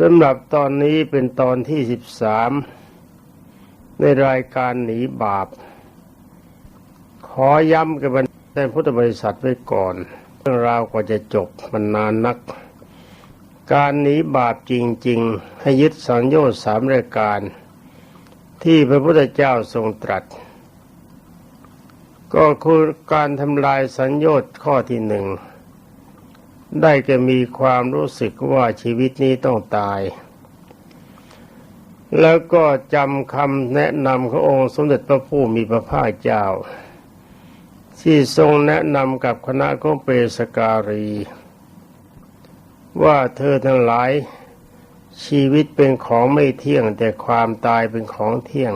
สำหรับตอนนี้เป็นตอนที่สิบสามในรายการหนีบาป ขอย้ำกับท่านพุทธบริษัทไว้ก่อน เรื่องราวกว่าจะจบมันนานนัก การหนีบาปจริง ๆ ให้ยึดสัญญาสามรายการ ที่พระพุทธเจ้าทรงตรัส ก็คือการทำลายสัญญาข้อที่หนึ่ง ได้แก่มีความรู้สึกว่าชีวิตนี้ต้องตาย แล้วก็จำคำแนะนำขององค์สมเด็จพระผู้มีพระภาคเจ้า ที่ทรงแนะนำกับคณะของเปสการี ว่าเธอทั้งหลายชีวิตเป็นของไม่เที่ยงแต่ความตายเป็นของเที่ยง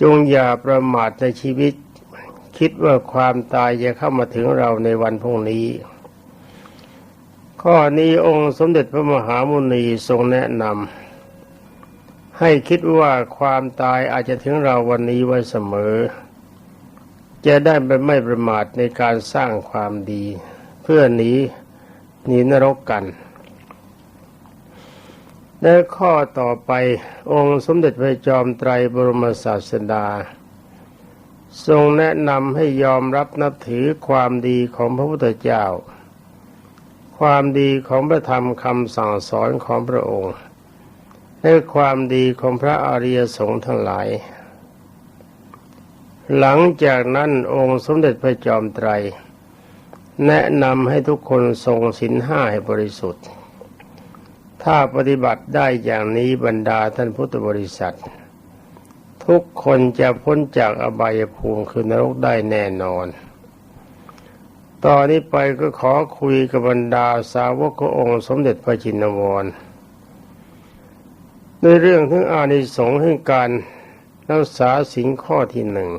จงอย่าประมาทในชีวิต คิดว่าความตายจะเข้ามาถึงเราในวันพรุ่งนี้ ข้อนี้องค์สมเด็จพระมหามุนีทรงแนะนำให้คิดว่าความตายอาจจะถึงเราวันนี้ไว้เสมอ จะได้ไม่ประมาทในการสร้างความดี เพื่อหนีหนีนรกกันและข้อต่อไปองค์สมเด็จพระจอมไตรบรมศาสดา ทรงแนะนำให้ยอมรับนับถือความดีของพระพุทธเจ้า ความดีของพระธรรมคำสั่งสอนของพระองค์และความดีของพระอริยสงฆ์ทั้งหลาย หลังจากนั้นองค์สมเด็จพระจอมไตร แนะนำให้ทุกคนทรงศีลห้าให้บริสุทธิ์ ถ้าปฏิบัติได้อย่างนี้บรรดาท่านพุทธบริษัท ทุกคนจะพ้นจากอบายภูมิคือนรกได้แน่นอน ตอนนี้ไปก็ขอคุยกับบรรดาสาวกขององค์สมเด็จพระจินวรในเรื่องถึงอานิสงส์แห่งการรักษาสิ่งข้อที่หนึ่ง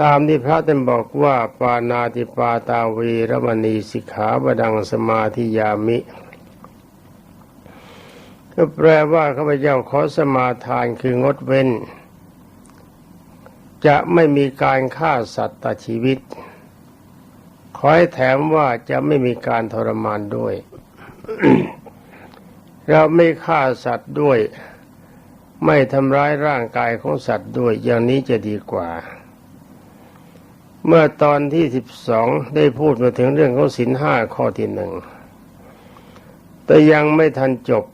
ตามที่พระท่านบอกว่าปานาติปาตาวีรมณีสิกขาบดังสมาธิยามิ ก็แปลว่าข้าพเจ้าขอสมาทานคืองดเว้น จะไม่มีการฆ่าสัตว์ตัดชีวิต ขอให้แถมว่าจะไม่มีการทรมานด้วย เราไม่ฆ่าสัตว์ด้วย ไม่ทำร้ายร่างกายของสัตว์ด้วย อย่างนี้จะดีกว่า เมื่อตอนที่สิบสองได้พูดมาถึงเรื่องของสินห้าข้อที่หนึ่ง แต่ยังไม่ทันจบ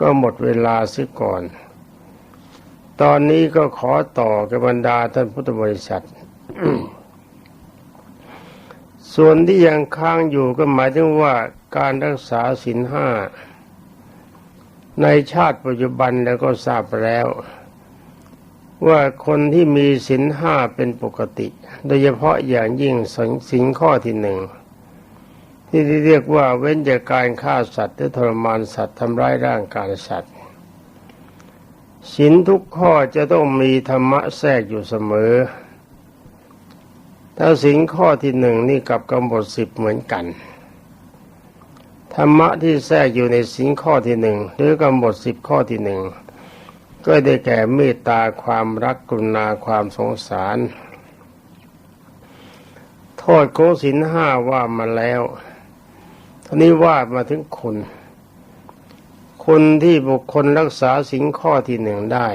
ก็หมดเวลาเสียก่อน ตอนนี้ก็ขอต่อกับบรรดาท่านพุทธบริษัท ส่วนที่ยังค้างอยู่ก็หมายถึงว่าการรักษาศีลห้าในชาติปัจจุบันแล้วก็ทราบแล้ว ว่าคนที่มีศีลห้าเป็นปกติ โดยเฉพาะอย่างยิ่งสินข้อที่หนึ่งที่เรียกว่าเว้นจากการฆ่าสัตว์หรือทรมานสัตว์ทำร้ายร่างกายสัตว์ศีลทุกข้อจะต้องมีธรรมะแทรกอยู่เสมอ ถ้าสินข้อที่หนึ่งนี่กับกำหนดสิบเหมือนกัน ธรรมะที่แทรกอยู่ในสินข้อที่หนึ่งหรือกำหนดสิบข้อที่หนึ่งก็ได้แก่เมตตาความรักกรุณาความสงสาร โทษของสินห้าว่ามาแล้วทีนี้ว่ามาถึงคุณคนที่บุคคลรักษาสินข้อที่หนึ่งได้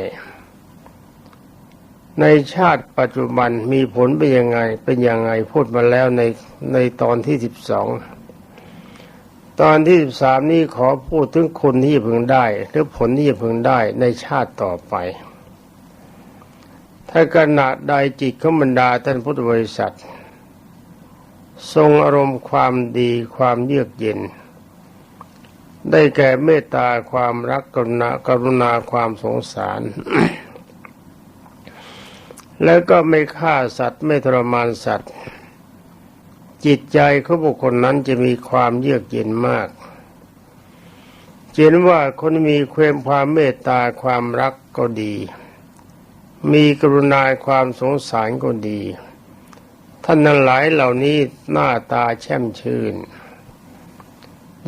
ในชาติปัจจุบันมีผลเป็นยังไง เป็นยังไงพูดมาแล้วในในตอนที่สิบสองตอนที่สิบสามนี้ขอพูดถึงคุณที่พึงได้ หรือผลที่พึงได้ในชาติต่อไป ถ้าขณะใดจิตของบรรดาท่านพุทธบริษัท ทรงอารมณ์ความดีความเยือกเย็น ได้แก่เมตตาความรักกรุณากรุณาความสงสาร แล้วก็ไม่ฆ่าสัตว์ไม่ทรมานสัตว์ จิตใจของบุคคลนั้นจะมีความเยือกเย็นมากเห็นว่าคนมีความความเมตตาความรักก็ดี มีกรุณาความสงสารก็ดี ท่านนั้นหลายเหล่านี้หน้าตาแช่มชื่น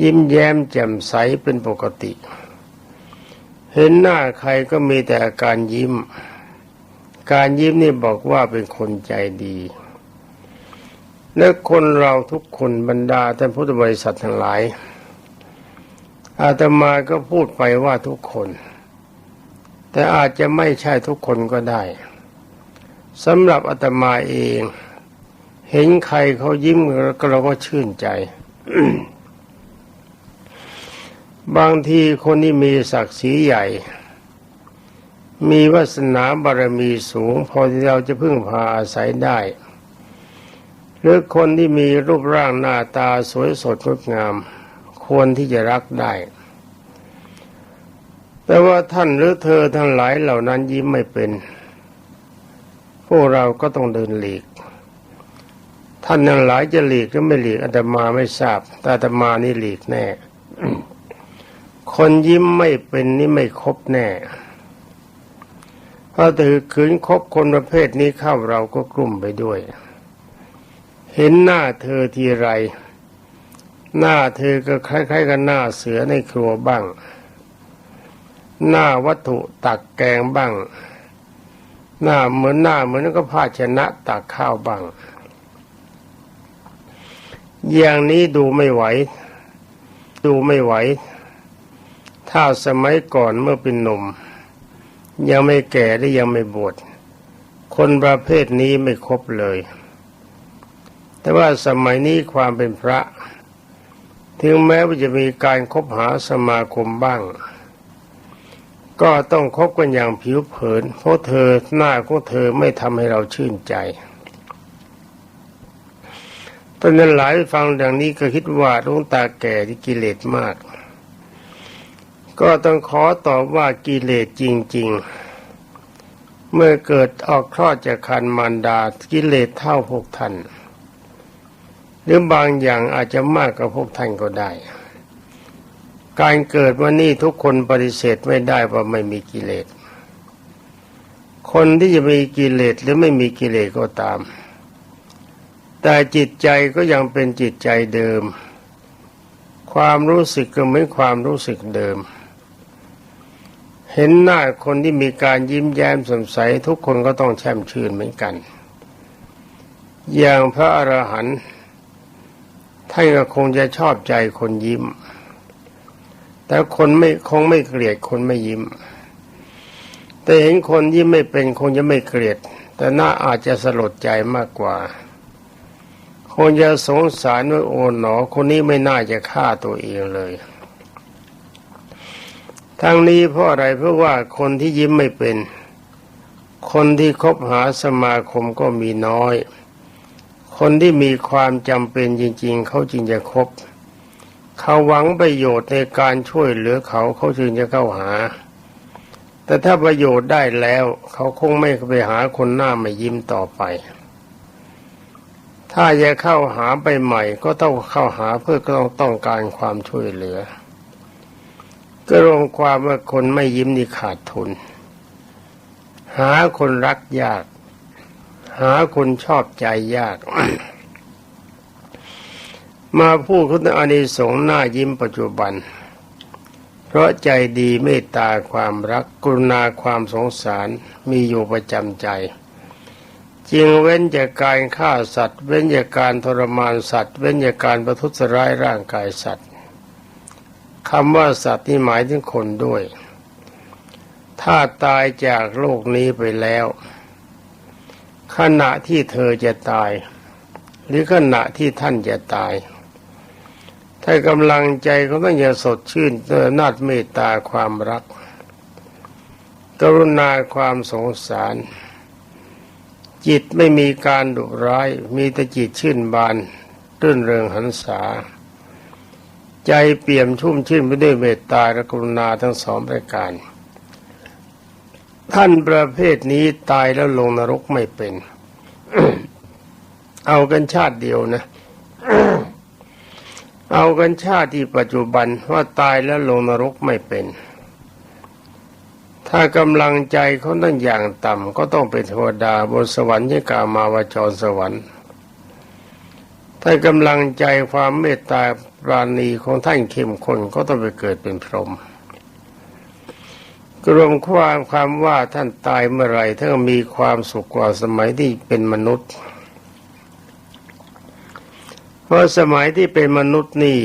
ยิ้มแย้มแจ่มใสเป็นปกติ เห็นหน้าใครก็มีแต่อาการยิ้ม การยิ้มนี่บอกว่าเป็นคนใจดี และคนเราทุกคนบรรดาท่านพุทธบริษัททั้งหลาย อาตมาก็พูดไปว่าทุกคน แต่อาจจะไม่ใช่ทุกคนก็ได้สำหรับอาตมาเอง เห็นใครเขายิ้มเราก็ชื่นใจบางทีคนที่มีศักดิ์ศรีใหญ่ มีวาสนาบารมีสูง พอที่เราจะพึ่งพาอาศัยได้ หรือคนที่มีรูปร่างหน้าตาสวยสดงดงาม ควรที่จะรักได้ แต่ว่าท่านหรือเธอทั้งหลายเหล่านั้นยิ้มไม่เป็น พวกเราก็ต้องเดินหลีก ท่านทั้งหลายจะหลีกหรือไม่หลีกอาตมาไม่ทราบ แต่อาตมานี่หลีกแน่ คนยิ้มไม่เป็นนี่ไม่ครบแน่ พราถือขืนคบคนประเภทนี้เข้าเราก็กลุ่มไปด้วย เห็นหน้าเธอทีไร หน้าเธอก็คล้ายๆ กับหน้าเสือในครัวบ้าง หน้าวัตถุตักแกงบ้าง หน้าเหมือนหน้าเหมือนก็ภาชนะตักข้าวบ้าง อย่างนี้ดูไม่ไหว ดูไม่ไหว ถ้าสมัยก่อนเมื่อเป็นหนุ่ม ยังไม่แก่และยังไม่บวชคนประเภทนี้ไม่ครบเลย แต่ว่าสมัยนี้ความเป็นพระ ถึงแม้ว่าจะมีการคบหาสมาคมบ้าง ก็ต้องคบกันอย่างผิวเผิน เพราะเธอหน้าของเธอไม่ทำให้เราชื่นใจตอนนั้นหลายฟังดังนี้ก็คิดว่าดวงตาแก่ที่กิเลสมาก ก็ต้องขอตอบว่ากิเลสจริง ๆ เมื่อเกิดออกคลอดจากคันมารดากิเลสเท่าพวกท่านหรือบางอย่างอาจจะมากกว่าพวกท่านก็ได้ การเกิดวันนี้ทุกคนปฏิเสธไม่ได้ว่าไม่มีกิเลส คนที่จะมีกิเลสหรือไม่มีกิเลสก็ตาม แต่จิตใจก็ยังเป็นจิตใจเดิม ความรู้สึกก็เหมือนความรู้สึกเดิม เห็นหน้าคนที่มีการยิ้มแย้มสดใสทุกคนก็ต้องแช่มชื่นเหมือนกัน อย่างพระอรหันต์ท่านก็คงจะชอบใจคนยิ้ม แต่คนไม่คงไม่เกลียดคนไม่ยิ้ม แต่เห็นคนยิ้มไม่เป็นคงจะไม่เกลียด แต่น่าอาจจะสลดใจมากกว่า คงจะสงสารว่าโอ๋หนอ คนนี้ไม่น่าจะฆ่าตัวเองเลย ทั้งนี้เพราะอะไรเพราะว่าคนที่ยิ้มไม่เป็น คนที่คบหาสมาคมก็มีน้อย คนที่มีความจำเป็นจริง ๆ เขาจึงจะคบ เขาหวังประโยชน์ในการช่วยเหลือเขาเขาจึงจะเข้าหา แต่ถ้าประโยชน์ได้แล้ว เขาคงไม่ไปหาคนหน้าไม่ยิ้มต่อไป ถ้าจะเข้าหาไปใหม่ ก็ต้องเข้าหาเพื่อต้องต้องการความช่วยเหลือ ก็รวมความว่าคนไม่ยิ้มนี่ขาดทุน หาคนรักยาก หาคนชอบใจยาก มาพูดคุณอานิสงส์หน้ายิ้มปัจจุบัน เพราะใจดีเมตตาความรักกรุณาความสงสารมีอยู่ประจำใจจึงเว้นจากการฆ่าสัตว์ เว้นจากการทรมานสัตว์ เว้นจากการประทุษร้ายร่างกายสัตว์ คำว่าสัตว์ที่หมายถึงคนด้วย ถ้าตายจากโลกนี้ไปแล้ว ขณะที่เธอจะตาย หรือขณะที่ท่านจะตาย ถ้ากำลังใจเขาต้องอย่าสดชื่นเตือนาดเมตตาความรัก กรุณาความสงสาร จิตไม่มีการดุร้าย มีแต่จิตชื่นบานรื่นเริงหันษา ใจเปี่ยมชุ่มชื่นไปด้วยเมตตาและกรุณาทั้งสองประการ ท่านประเภทนี้ตายแล้วลงนรกไม่เป็น เอากันชาติเดียวนะ เอากันชาติที่ปัจจุบันว่าตายแล้วลงนรกไม่เป็น ถ้ากำลังใจเขาตั้งอย่างต่ำก็ต้องเป็นเทวดาบนสวรรค์ยกามาวจรสวรรค์ ถ้ากำลังใจความเมตตาปราณีของท่านเข้มข้นก็ต้องไปเกิดเป็นพรหมรวมความความว่าท่านตายเมื่อไรท่านมีความสุขกว่าสมัยที่เป็นมนุษย์ เพราะสมัยที่เป็นมนุษย์นี่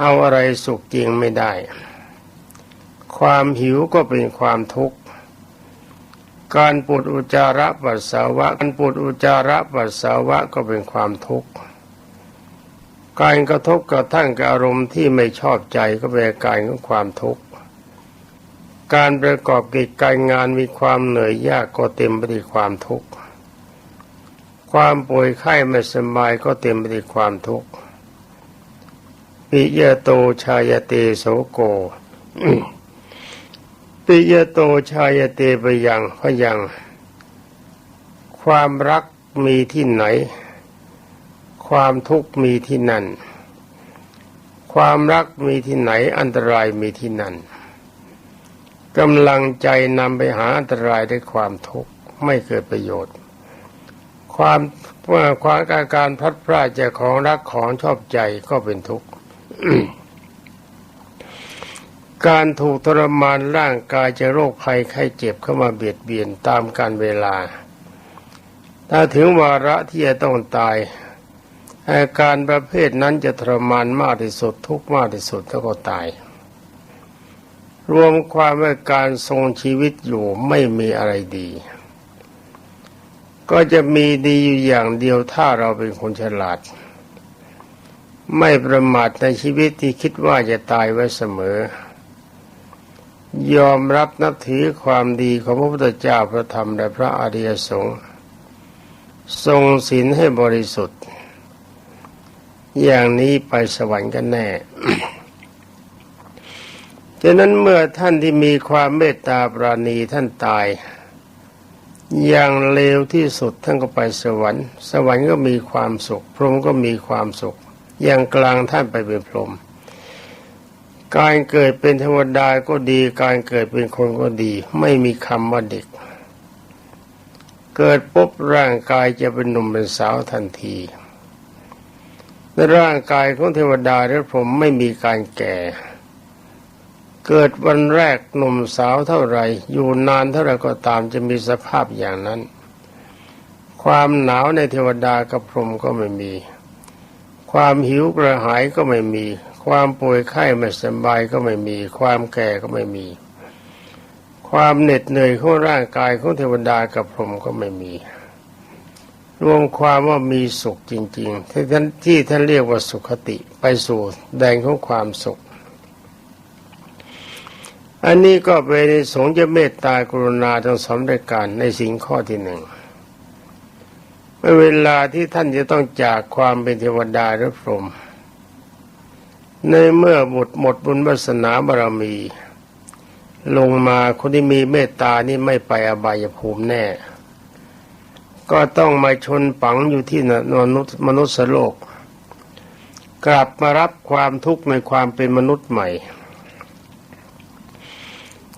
เอาอะไรสุขจริงไม่ได้ ความหิวก็เป็นความทุกข์ การปวดอุจจาระปัสสาวะ การปวดอุจจาระปัสสาวะก็เป็นความทุกข์ การกระทบกระทั่งกับอารมณ์ที่ไม่ชอบใจก็เป็นอาการของความทุกข์ การประกอบกิจการงานมีความเหนื่อยยากก็เต็มไปด้วยความทุกข์ ความป่วยไข้ไม่สบายก็เต็มไปด้วยความทุกข์ปิยโตชายเตโสโก ปิยโตชายเตไปยังพยัง ความรักมีที่ไหน ความทุกข์มีที่นั่น ความรักมีที่ไหนอันตรายมีที่นั่นกำลังใจนำไปหาอันตรายด้วยความทุกข์ไม่เกิดประโยชน์ ความว่าความอาการพลัดพรากจากของรักของชอบใจก็เป็นทุกข์ การถูกทรมานร่างกายจะโรคภัยไข้เจ็บเข้ามาเบียดเบียนตามการเวลา ถ้าถึงวาระที่จะต้องตายอาการประเภทนั้นจะทรมานมากที่สุดทุกข์มากที่สุดแล้วก็ตาย รวมความว่าการทรงชีวิตอยู่ไม่มีอะไรดี ก็จะมีดีอยู่อย่างเดียวถ้าเราเป็นคนฉลาด ไม่ประมาทในชีวิตที่คิดว่าจะตายไว้เสมอ ยอมรับนับถือความดีของพระพุทธเจ้าพระธรรมและพระอริยสงฆ์ทรงศีลให้บริสุทธิ์ อย่างนี้ไปสวรรค์กันแน่ฉะนั้นเมื่อท่านที่มีความเมตตาปราณีท่านตาย อย่างเลวที่สุดท่านก็ไปสวรรค์ สวรรค์ก็มีความสุข พรหมก็มีความสุข อย่างกลางท่านไปเป็นพรหม การเกิดเป็นเทวดาก็ดี การเกิดเป็นคนก็ดี ไม่มีคำว่าเด็ก เกิดปุ๊บร่างกายจะเป็นหนุ่มเป็นสาวทันทีในร่างกายของเทวดาและพรหมไม่มีการแก่ เกิดวันแรกหนุ่มสาวเท่าไรอยู่นานเท่าไรก็ตามจะมีสภาพอย่างนั้น ความหนาวในเทวดากับพรหมก็ไม่มี ความหิวกระหายก็ไม่มี ความป่วยไข้ไม่สบายก็ไม่มี ความแก่ก็ไม่มี ความเหน็ดเหนื่อยของร่างกายของเทวดากับพรหมก็ไม่มี รวมความว่ามีสุขจริงๆที่ท่านที่ท่านเรียกว่าสุขติไปสู่แดนของความสุข อันนี้ก็เป็นในสงฆ์จะเมตตากรุณาทั้งสองรายการในสิ่งข้อที่หนึ่งเมื่อเวลาที่ท่านจะต้องจากความเป็นเทวดาหรือพรหม ในเมื่อหมดหมดบุญวาสนาบารมี ลงมาคนที่มีเมตตานี่ไม่ไปอบายภูมิแน่ ก็ต้องมาชนปังอยู่ที่มนุษย์มนุษย์โลก กลับมารับความทุกข์ในความเป็นมนุษย์ใหม่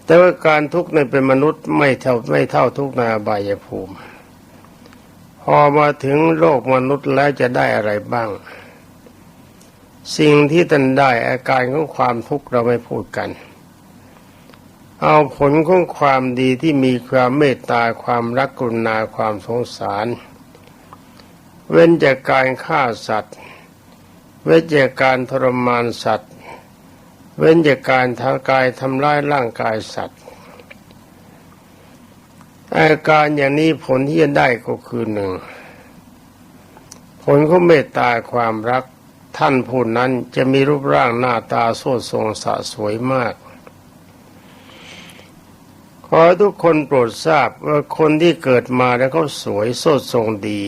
แต่ว่าการทุกข์ในเป็นมนุษย์ไม่เท่าไม่เท่าทุกข์ในอบายภูมิ พอมาถึงโลกมนุษย์แล้วจะได้อะไรบ้าง สิ่งที่ท่านได้อาการของความทุกข์เราไม่พูดกัน เอาผลของความดีที่มีความเมตตาความรักกรุณาความสงสาร เว้นจากการฆ่าสัตว์ เว้นจากการทรมานสัตว์ เว้นจากการทางกายทำร้ายร่างกายสัตว์ อาการอย่างนี้ผลที่จะได้ก็คือหนึ่งผลของเมตตาความรัก ท่านผู้นั้นจะมีรูปร่างหน้าตาโสดทรงสะสวยมาก ขอให้ทุกคนโปรดทราบว่าคนที่เกิดมาแล้วเขาสวยโสดทรงดี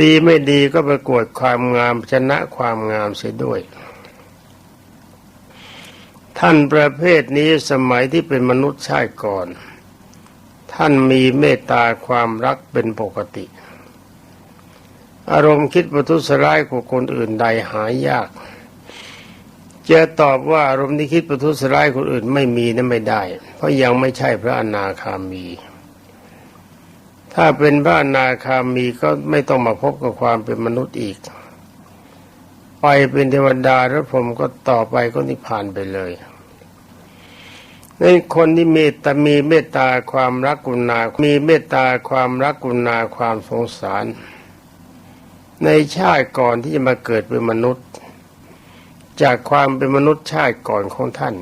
ดีไม่ดีก็ประกวดความงามชนะความงามเสียด้วย ท่านประเภทนี้สมัยที่เป็นมนุษย์ชาติก่อน ท่านมีเมตตาความรักเป็นปกติ อารมณ์คิดประทุษร้ายของคนอื่นใดหายยาก จะตอบว่าอารมณ์ที่คิดประทุษร้ายคนอื่นไม่มีนั้นไม่ได้ เพราะยังไม่ใช่พระอนาคามี ถ้าเป็นพระอนาคามีก็ไม่ต้องมาพบกับความเป็นมนุษย์อีก ไปเป็นเทวดาแล้วผมก็ต่อไปก็นิพพานไปเลยในคนที่มีแต่มีเมตตาความรักกุณา มีเมตตาความรักกุณาความสงสาร ในชาติก่อนที่จะมาเกิดเป็นมนุษย์ จากความเป็นมนุษย์ชาติก่อนของท่าน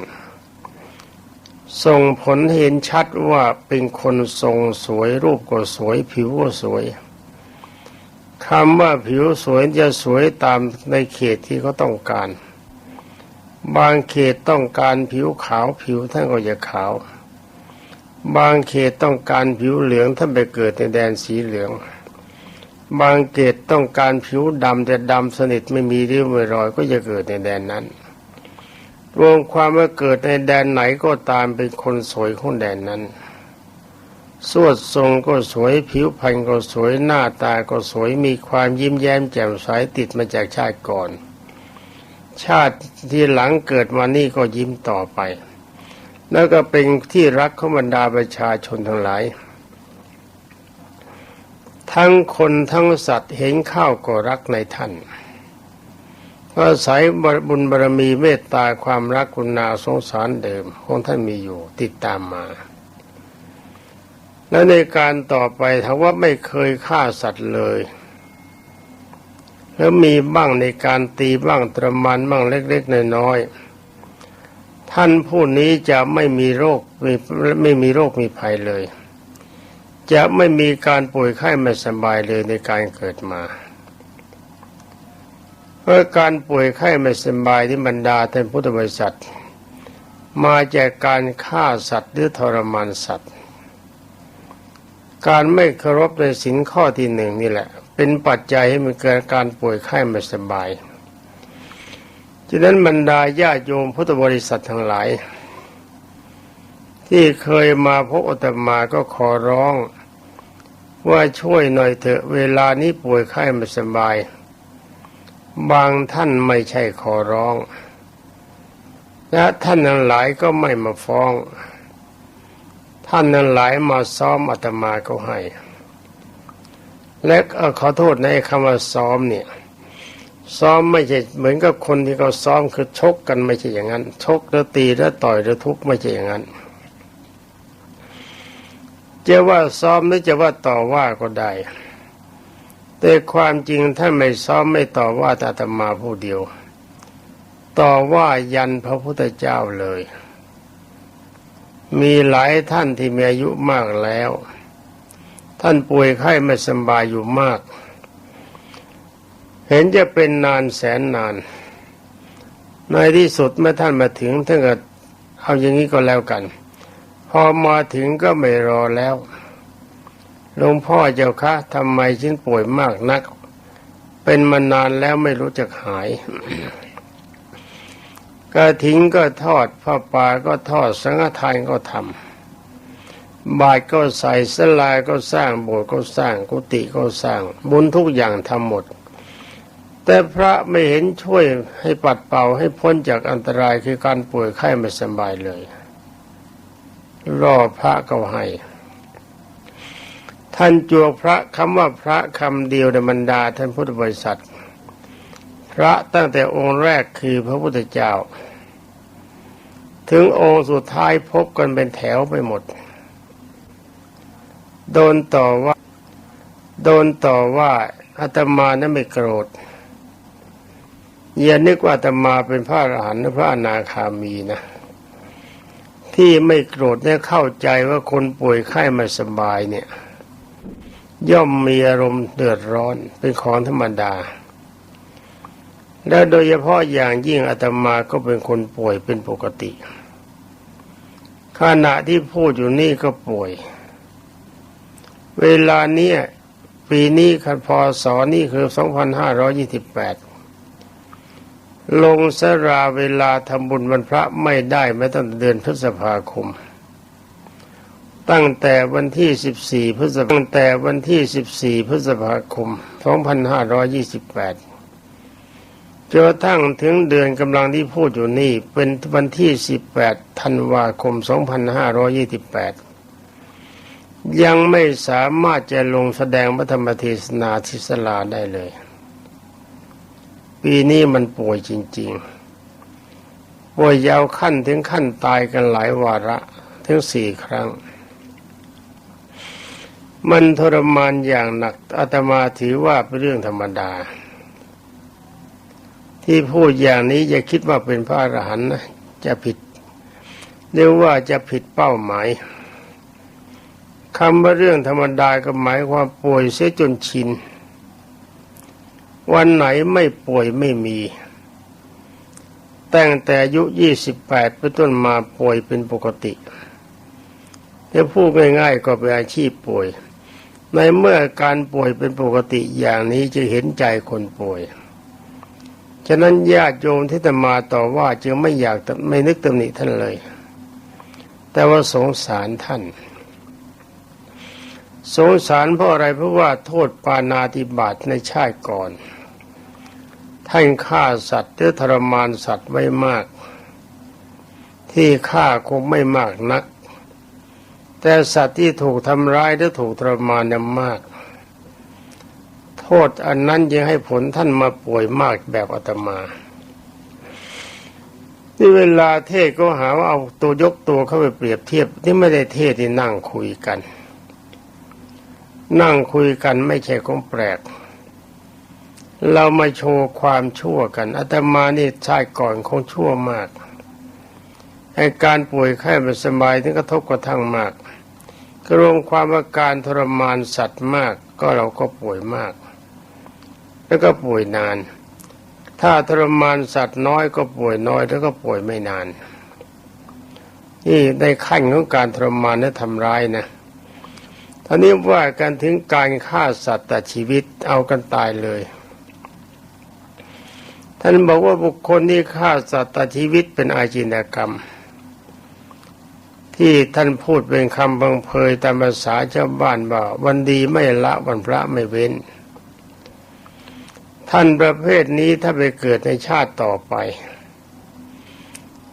ส่งผลเห็นชัดว่าเป็นคนทรงสวยรูปก็สวย ผิวก็สวยคำว่าผิวสวยจะสวยตามในเขตที่เขาต้องการ บางเขตต้องการผิวขาวผิวท่านก็จะขาว บางเขตต้องการผิวเหลืองท่านไปเกิดในแดนสีเหลือง บางเขตต้องการผิวดำแต่ดำสนิทไม่มีริ้วไม่รอย ก็จะเกิดในแดนนั้น รวมความว่าเกิดในแดนไหนก็ตามเป็นคนสวยของแดนนั้น สวดทรงก็สวยผิวพรรณก็สวยหน้าตาก็สวยมีความยิ้มแย้มแจ่มใสติดมาจากชาติก่อน ชาติที่หลังเกิดมานี่ก็ยิ้มต่อไป แล้วก็เป็นที่รักของบรรดาประชาชนทั้งหลาย ทั้งคนทั้งสัตว์เห็นข้าวก็รักในท่านก็อาศัยบุญบารมีเมตตาความรักกุณาสงสารเดิมของท่านมีอยู่ติดตามมา และในการต่อไปถ้าว่าไม่เคยฆ่าสัตว์เลย แล้วมีบ้างในการตีบ้างตรมานบ้างเล็กๆน้อยๆท่านผู้นี้จะไม่มีโรคไม่ไม่มีโรคมีภัยเลย จะไม่มีการป่วยไข้ไม่สบายเลยในการเกิดมา เพราะการป่วยไข้ไม่สบายที่บรรดาท่านพุทธบริษัท มาจากการฆ่าสัตว์หรือทรมานสัตว์ การไม่เคารพในสินข้อที่หนึ่งนี่แหละ เป็นปัจจัยให้มันเกิดการป่วยไข้ไม่สบายฉะนั้นบรรดาญาโยมพุทธบริษัททั้งหลายที่เคยมาพบอาตมาก็ขอร้อง ว่าช่วยหน่อยเถอะเวลานี้ป่วยไข้ไม่สบาย บางท่านไม่ใช่ขอร้อง และท่านนั้นหลายก็ไม่มาฟ้อง ท่านนั้นหลายมาซ้อมอาตมาก็ให้ และขอโทษในคำว่าซ้อมเนี่ยซ้อมไม่ใช่เหมือนกับคนที่เขาซ้อมคือชกกันไม่ใช่อย่างนั้น ชกแล้วตีแล้วต่อยแล้วทุบไม่ใช่อย่างนั้น จะว่าซ้อมหรือจะว่าต่อว่าก็ได้ แต่ความจริงถ้าไม่ซ้อมไม่ต่อว่าต่อาตมาผู้เดียว ต่อว่ายันพระพุทธเจ้าเลย มีหลายท่านที่มีอายุมากแล้ว ท่านป่วยไข้ไม่สบายอยู่มาก เห็นจะเป็นนานแสนนาน ในที่สุดเมื่อท่านมาถึงท่านก็เอาอย่างนี้ก็แล้วกัน พอมาถึงก็ไม่รอแล้วหลวงพ่อเจ้าคะทำไมฉันป่วยมากนัก เป็นมานานแล้วไม่รู้จักหายกระถิงก็ทอดผ้าป่าก็ทอดสังฆทานก็ทำบาตรก็ใส่สลายก็สร้างโบสถ์ก็สร้างกุฏิก็สร้าง บุญทุกอย่างทำหมด แต่พระไม่เห็นช่วยให้ปัดเป่าให้พ้นจากอันตรายคือการป่วยไข้ไม่สบายเลย รอพระก็ให้ ท่านจวกพระคำว่าพระคำเดียวในบรรดาท่านพุทธบริษัท พระตั้งแต่องค์แรกคือพระพุทธเจ้า ถึงองค์สุดท้ายพบกันเป็นแถวไปหมด โดนต่อว่า โดนต่อว่าอาตมานั้นไม่โกรธอย่านึกว่าอาตมาเป็นพระอรหันต์หรือพระอนาคามีนะ ที่ไม่โกรธเนี่ยเข้าใจว่าคนป่วยไข้ไม่สบายเนี่ย ย่อมมีอารมณ์เดือดร้อนเป็นของธรรมดา และโดยเฉพาะอย่างยิ่งอาตมาก็เป็นคนป่วยเป็นปกติ ขณะที่พูดอยู่นี่ก็ป่วย เวลาเนี้ยปีนี้คันพศนี่คือ 2528 ลงสราเวลาทำบุญวันพระไม่ได้แม้ตั้งแต่เดือนพฤษภาคม ตั้งแต่วันที่ 14 พฤษภาตั้งแต่วันที่ 14 พฤษภาคม 2528จนกระทั่งถึงเดือนกำลังที่พูดอยู่นี่เป็นวันที่ 18 ธันวาคม 2528 ยังไม่สามารถจะลงแสดงพระธรรมเทศนาทิศลาได้เลย ปีนี้มันป่วยจริง ๆ ป่วยยาวขั้นถึงขั้นตายกันหลายวาระถึงสี่ครั้ง มันทรมานอย่างหนักอาตมาถือว่าเป็นเรื่องธรรมดา ที่พูดอย่างนี้อย่าคิดว่าเป็นพระอรหันต์นะจะผิดเรียกว่าจะผิดเป้าหมายคำว่าเรื่องธรรมดาก็หมายความป่วยเสียจนชิน วันไหนไม่ป่วยไม่มี ตั้งแต่อายุยี่สิบแปดเป็นต้นมาป่วยเป็นปกติจะพูดง่ายๆก็เป็นอาชีพป่วย ในเมื่อการป่วยเป็นปกติอย่างนี้จะเห็นใจคนป่วย ฉะนั้นญาติโยมที่จะมาต่อว่าจึงไม่อยากไม่นึกตำหนิท่านเลย แต่ว่าสงสารท่าน สงสารเพราะอะไรเพราะว่าโทษปานาติบาตในชาติก่อน ท่านฆ่าสัตว์หรือทรมานสัตว์ไว้มาก ที่ฆ่าคงไม่มากนัก แต่สัตว์ที่ถูกทำร้ายหรือถูกทรมานนี่ยมาก โทษอันนั้นยังให้ผลท่านมาป่วยมากแบบอาตมาที่เวลาเทศก็หาว่าเอาตัวยกตัวเข้าไปเปรียบเทียบที่ไม่ได้เทศที่นั่งคุยกัน นั่งคุยกันไม่ใช่ของแปลก เรามาโชว์ความชั่วกันอาตมานี่ชาติก่อนคงชั่วมากอการป่วยไข้ไม่สบายถึงกระทบกระทั่งมากกรวมความว่าการทรมานสัตว์มาก ก็เราก็ป่วยมาก แล้วก็ป่วยนาน ถ้าทรมานสัตว์น้อยก็ป่วยน้อย แล้วก็ป่วยไม่นาน นี่ในขั้นของการทรมานและทำร้ายนะท่านี้ว่ากันถึงการฆ่าสัตว์แต่ชีวิตเอากันตายเลย ท่านบอกว่าบุคคลที่ฆ่าสัตว์ตัดชีวิตเป็นอาจินกรรม ที่ท่านพูดเป็นคำบังเพยตามภาษาชาวบ้านว่าวันดีไม่ละวันพระไม่เว้น ท่านประเภทนี้ถ้าไปเกิดในชาติต่อไป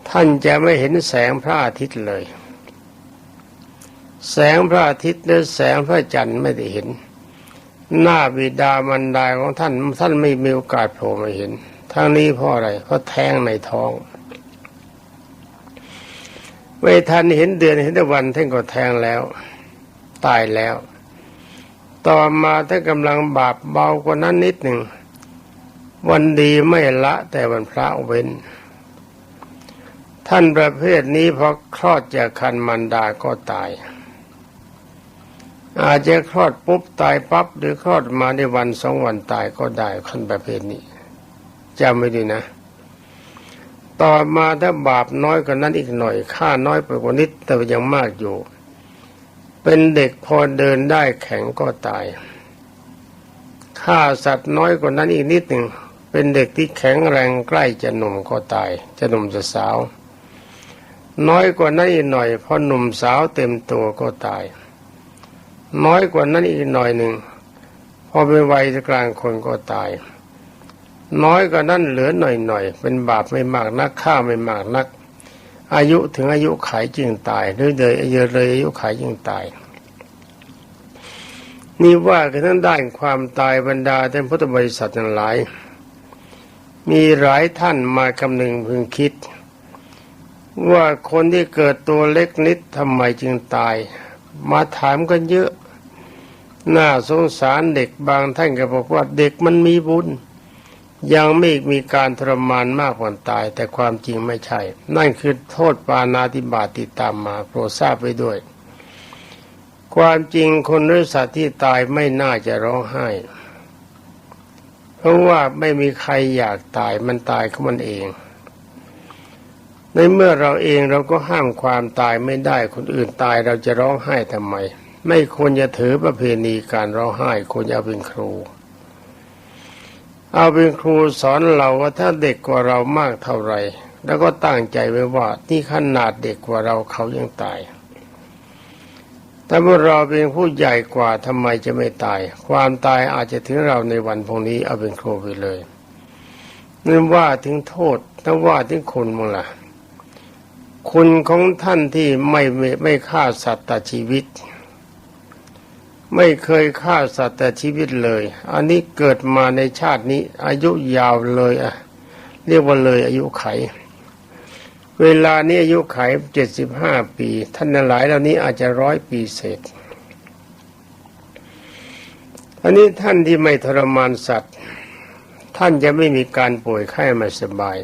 ท่านจะไม่เห็นแสงพระอาทิตย์เลย แสงพระอาทิตย์หรือแสงพระจันทร์ไม่ได้เห็น หน้าบิดามันดาของท่านท่านไม่มีโอกาสโผล่มาเห็น ทั้งนี้เพราะอะไรเพราะแทงในท้องไม่ทันเห็นเดือนเห็นวันท่านก็แทงแล้ว ตายแล้ว ต่อมาท่านกำลังบาปเบากว่านั้นนิดหนึ่ง วันดีไม่ละแต่วันพระเว้น ท่านประเภทนี้พอคลอดจากคันมันดาก็ตายอาจจะคลอดปุ๊บตายปั๊บหรือคลอดมาในวันสองวันตายก็ได้คันประเภทนี้ จำไม่ดีนะ ต่อมาถ้าบาปน้อยกว่านั้นอีกหน่อย ค่าน้อยไปกว่านิดแต่ยังมากอยู่ เป็นเด็กพอเดินได้แข็งก็ตายฆ่าสัตว์น้อยกว่านั้นอีกนิดหนึ่งเป็นเด็กที่แข็งแรงใกล้จะหนุ่มก็ตาย จะหนุ่มจะสาว น้อยกว่านั้นอีกหน่อยพอหนุ่มสาวเต็มตัวก็ตาย น้อยกว่านั้นอีกหน่อยหนึ่งพอเป็นวัยกลางคนก็ตาย น้อยกว่านั้นเหลือหน่อยๆ เป็นบาปไม่มากนักฆ่าไม่มากนัก อายุถึงอายุไขจึงตายหรือเลยเยอะเลยอายุไขจึงตาย นี่ว่ากันทั้งด้านความตายบรรดาท่านพุทธบริษัททั้งหลาย มีหลายท่านมากำหนึ่งพึงคิด ว่าคนที่เกิดตัวเล็กนิดทำไมจึงตาย มาถามกันเยอะ น่าสงสารเด็กบางท่านก็บอกว่าเด็กมันมีบุญ ยังไม่มีการทรมานมากกว่าตาย แต่ความจริงไม่ใช่ นั่นคือโทษปานาติบาติดตามมา โปรดทราบไว้ด้วย ความจริงคนหรือสัตว์ที่ตายไม่น่าจะร้องไห้ เพราะว่าไม่มีใครอยากตายมันตายของมันเอง ในเมื่อเราเองเราก็ห้ามความตายไม่ได้คนอื่นตายเราจะร้องไห้ทำไม ไม่ควรจะถือประเพณีการร้องไห้ควรจะเป็นครู เอาเป็นครูสอนเราว่าถ้าเด็กกว่าเรามากเท่าไรแล้วก็ตั้งใจไว้ว่าที่ขนาดเด็กกว่าเราเขายังตายแต่เมื่อเราเป็นผู้ใหญ่กว่าทำไมจะไม่ตาย ความตายอาจจะถึงเราในวันพรุ่งนี้เอาเป็นครูไปเลยนั่นว่าถึงโทษถ้าว่าถึงคุณมั้งล่ะคุณของท่านที่ไม่ไม่ไม่ฆ่าสัตว์ตัดชีวิต ไม่เคยฆ่าสัตว์แต่ชีวิตเลย อันนี้เกิดมาในชาตินี้ อายุยาวเลยอะเรียกว่าเลยอายุไข เวลานี้อายุไขเจ็ดสิบห้าปี ท่านหลายเหล่านี้อาจจะร้อยปีเศษอันนี้ท่านที่ไม่ทรมานสัตว์ ท่านจะไม่มีการป่วยไข้ไม่สบาย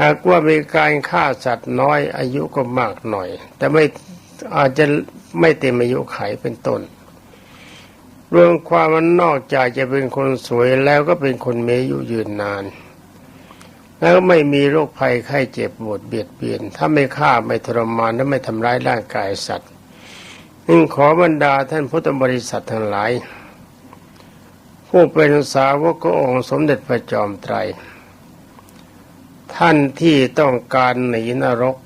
หากว่ามีการฆ่าสัตว์น้อยอายุก็มากหน่อย แต่ไม่อาจจะ ไม่เต็มอายุไขเป็นต้น รวมความมันนอกจากจะเป็นคนสวยแล้วก็เป็นคนมีอายุยืนนาน แล้วไม่มีโรคภัยไข้เจ็บปวดเบียดเบียน ถ้าไม่ฆ่าไม่ทรมานและไม่ทำร้ายร่างกายสัตว์จึงขอบรรดาท่านพุทธบริษัททั้งหลาย ผู้เป็นสาวกขององค์สมเด็จพระจอมไตร ท่านที่ต้องการหนีนรก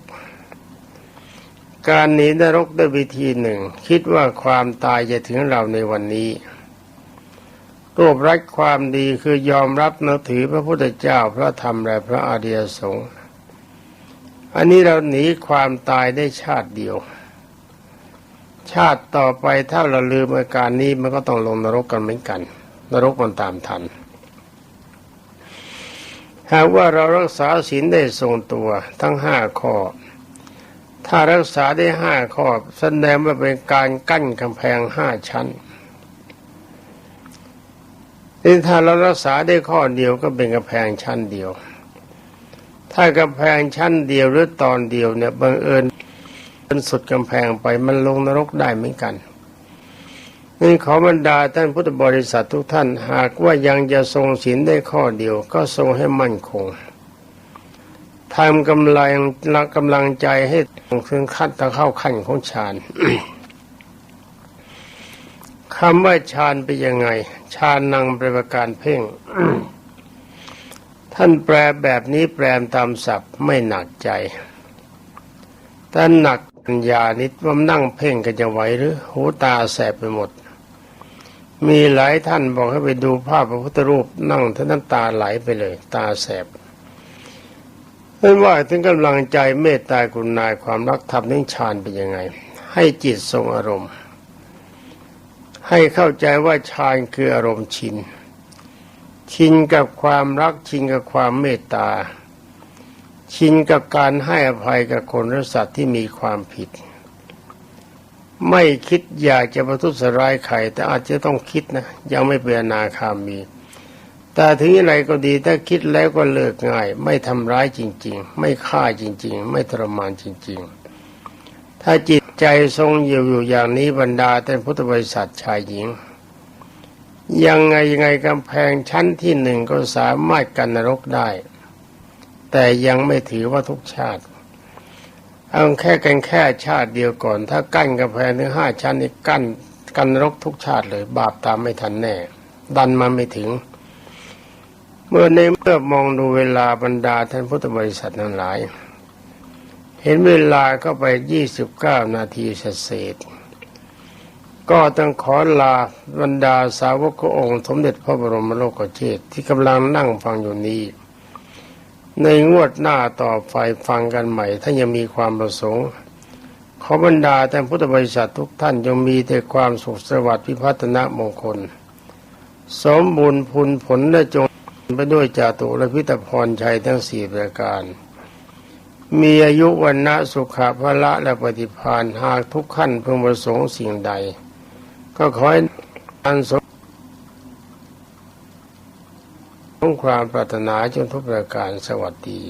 การหนีนรกด้วยวิธีหนึ่ง คิดว่าความตายจะถึงเราในวันนี้รวบรัดความดีคือยอมรับนับถือพระพุทธเจ้าพระธรรมและพระอริยสงฆ์อันนี้เราหนีความตายได้ชาติเดียว ชาติต่อไปถ้าเราลืมอาการนี้มันก็ต้องลงนรกกันเหมือนกัน นรกมันตามทันหากว่าเรารักษาศีลได้ทรงตัวทั้งห้าข้อ ถ้ารักษาได้ห้าข้อแสดงว่าเป็นการกั้นกำแพงห้าชั้นนี่ถ้าเรารักษาได้ข้อเดียวก็เป็นกำแพงชั้นเดียว ถ้ากำแพงชั้นเดียวหรือตอนเดียวเนี่ยบังเอิญเป็นสุดกำแพงไปมันลงนรกได้เหมือนกันนี่ขอบรรดาท่านพุทธบริษัททุกท่านหากว่ายังจะทรงศีลได้ข้อเดียวก็ทรงให้มั่นคง ทำกำลังกำลังใจให้ถึงขั้นตะเข้าขั้นของฌานคำว่าฌานเป็นยังไงฌานนังเป็นประการเพ่ง ท่านแปลแบบนี้แปลตามศัพท์ไม่หนักใจแต่หนักปัญญานิดว่านั่งเพ่งกันจะไหวหรือ หูตาแสบไปหมด มีหลายท่านบอกให้ไปดูภาพพระพุทธรูปนั่งท่านน้ำตาไหลไปเลย ตาแสบ ไม่ว่าถึงกำลังใจเมตตากรุณาความรักธรรมนิ่งฌานเป็นยังไง ให้จิตทรงอารมณ์ ให้เข้าใจว่าฌานคืออารมณ์ชิน ชินกับความรักชินกับความเมตตา ชินกับการให้อภัยกับคนและสัตว์ที่มีความผิด ไม่คิดอยากจะประทุษร้ายใครแต่อาจจะต้องคิดนะ ยังไม่เป็นนาคามี แต่ถึงอะไรก็ดีถ้าคิดแล้วก็เลิกง่าย ไม่ทำร้ายจริง ๆ ไม่ฆ่าจริง ๆ ไม่ทรมานจริง ๆ ถ้าจิตใจทรงอยู่อยู่อย่างนี้บรรดาท่พุทธบริษัทชายหญิง ยังไงยังไงกำแพงชั้นที่หนึ่งก็สามารถกันนรกได้ แต่ยังไม่ถือว่าทุกชาติเอาแค่กันแค่ชาติเดียวก่อน ถ้ากั้นกำแพงถึงห้าชั้นนี่กั้นกันนรกทุกชาติเลย บาปตามไม่ทันแน่ ดันมาไม่ถึง เมื่อในเมื่อมองดูเวลาบรรดาท่านพุทธบริษัททั้งหลาย เห็นเวลาก็ไปยี่สิบเก้านาทีเศษ ก็ต้องขอลาบรรดาสาวกขององค์ สมเด็จพระบรมโลกเชษที่กำลังนั่งฟังอยู่นี้ ในงวดหน้าต่อไปฟังกันใหม่ ถ้ายังมีความประสงค์ขอบรรดาแต่พุทธบริษัททุกท่านจงมีแต่ความสุขสวัสดิ์พิพัฒนมงคล สมบูรณ์พุนผลและจง ไปด้วยจาตุและพิตพรชัยทั้งสี่ประการ มีอายุวันนะสุขภละและปฏิพานหากทุกขั้นเพื่อประสงค์สิ่งใด ก็ขอให้อันสมความปรารถนาจนทุกประการสวัสดี